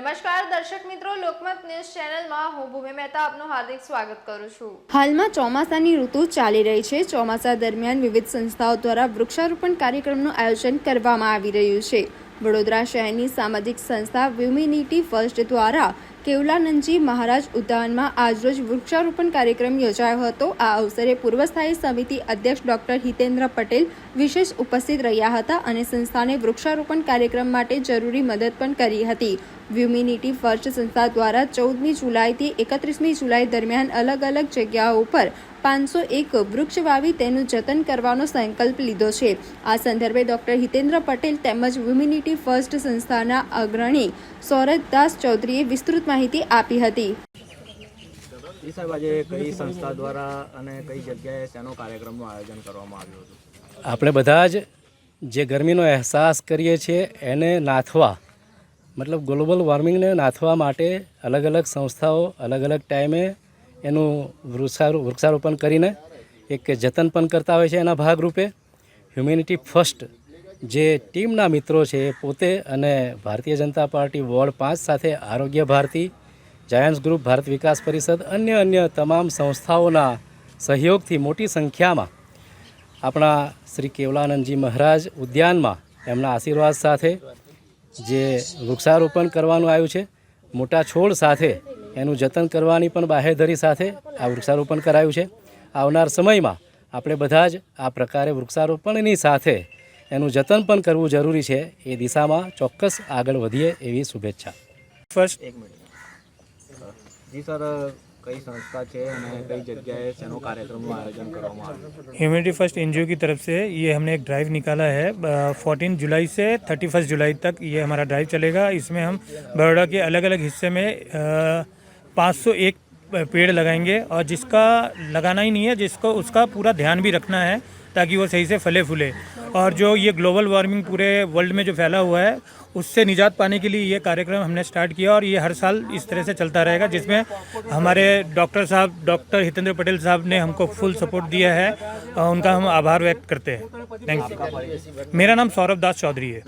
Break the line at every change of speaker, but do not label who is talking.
નમસ્કાર, દર્શક મિત્રો, લોકમત ન્યૂઝ ચેનલમાં હું ભૂમિ મહેતા આપનું હાર્દિક સ્વાગત કરું છું.
હાલમાં ચોમાસાની ઋતુ ચાલી રહી છે. ચોમાસા દરમિયાન વિવિધ સંસ્થાઓ દ્વારા વૃક્ષારોપણ કાર્યક્રમનું આયોજન કરવામાં આવી રહ્યું છે. વડોદરા શહેરની સામાજિક સંસ્થા વ્યુમિનિટી ફર્સ્ટ દ્વારા કેવલાનંદજી મહારાજ ઉદ્યાનમાં આજરોજ વૃક્ષારોપણ કાર્યક્રમ યોજાયો હતો. આ અવસરે પૂર્વ સ્થાયી સમિતિ અધ્યક્ષ ડોક્ટર હિતેન્દ્ર પટેલ વિશેષ ઉપસ્થિત રહ્યા હતા અને સંસ્થાને વૃક્ષારોપણ કાર્યક્રમ માટે જરૂરી મદદ પણ કરી હતી. વ્યુમિનિટી ફર્સ્ટ સંસ્થા દ્વારા ચૌદમી જુલાઈથી એકત્રીસમી જુલાઈ દરમિયાન અલગ અલગ જગ્યાઓ ઉપર પાંચસો એક વૃક્ષ વાવી તેનું જતન કરવાનો સંકલ્પ લીધો છે. આ સંદર્ભે ડોક્ટર હિતેન્દ્ર પટેલ તેમજ વ્યુમિનિટી ફર્સ્ટ સંસ્થાના અગ્રણી સૌરભદાસ ચૌધરીએ વિસ્તૃત માહિતી આપી હતી.
જી સાહેબ આજે કઈ સંસ્થા દ્વારા અને કઈ જગ્યાએ શેનો કાર્યક્રમનું આયોજન કરવામાં આવ્યું હતું?
આપણે બધા જ જે ગરમીનો અહેસાસ કરીએ છીએ એને નાથવા મતલબ ગ્લોબલ વોર્મિંગને નાથવા માટે અલગ અલગ સંસ્થાઓ અલગ અલગ ટાઈમે એનું વૃક્ષારો, વૃક્ષારોપણ કરીને એક જતન પણ કરતા હોય છે એના ભાગરૂપે. હ્યુમેનિટી ફર્સ્ટ જે ટીમના મિત્રો છે એ પોતે અને ભારતીય જનતા પાર્ટી વોર્ડ પાંચ સાથે આરોગ્ય ભારતી જાયન્ટ્સ ગ્રુપ ભારત વિકાસ પરિષદ, અન્ય અન્ય તમામ સંસ્થાઓના સહયોગથી મોટી સંખ્યામાં આપણા શ્રી કેવલાનંદજી મહારાજ ઉદ્યાનમાં એમના આશીર્વાદ સાથે જે વૃક્ષારોપણ કરવાનું આવ્યું છે, મોટા છોડ સાથે એનું જતન કરવાની પણ બાહેધરી સાથે આ વૃક્ષારોપણ કરાયું છે. આવનાર સમયમાં આપણે બધા જ આ પ્રકારે વૃક્ષારોપણની સાથે એનું જતન પણ કરવું જરૂરી છે. એ દિશામાં ચોક્કસ આગળ વધીએ એવી શુભેચ્છા.
ફર્સ્ટ
એક મિનિટ. જી સર કઈ સંસ્થા છે અને કઈ જગ્યાએ શેનો કાર્યક્રમનું આયોજન કરવામાં આવ્યું
ह्यूमिडिटी फर्स्ट एनजीओ કી તરફ से ये हमने એક ड्राइव निकाला હે. फोर्टीन જુલાઈ સે थर्टी फर्स्ट जुलाई तक ये हमारा ड्राइव चलेगा इसमें हम बड़ौदा के અલગ अलग हिस्से में 501 पेड़ लगाएँगे और जिसका लगाना ही नहीं है, जिसको उसका पूरा ध्यान भी रखना है ताकि वो सही से फले फूले। और जो ये ग्लोबल वार्मिंग पूरे वर्ल्ड में जो फैला हुआ है, उससे निजात पाने के लिए ये कार्यक्रम हमने स्टार्ट किया और ये हर साल इस तरह से चलता रहेगा, जिसमें हमारे डॉक्टर साहब, डॉक्टर हितेंद्र पटेल साहब ने हमको फुल सपोर्ट दिया है उनका हम आभार व्यक्त करते हैं। Thank you. मेरा नाम सौरभ दास चौधरी है।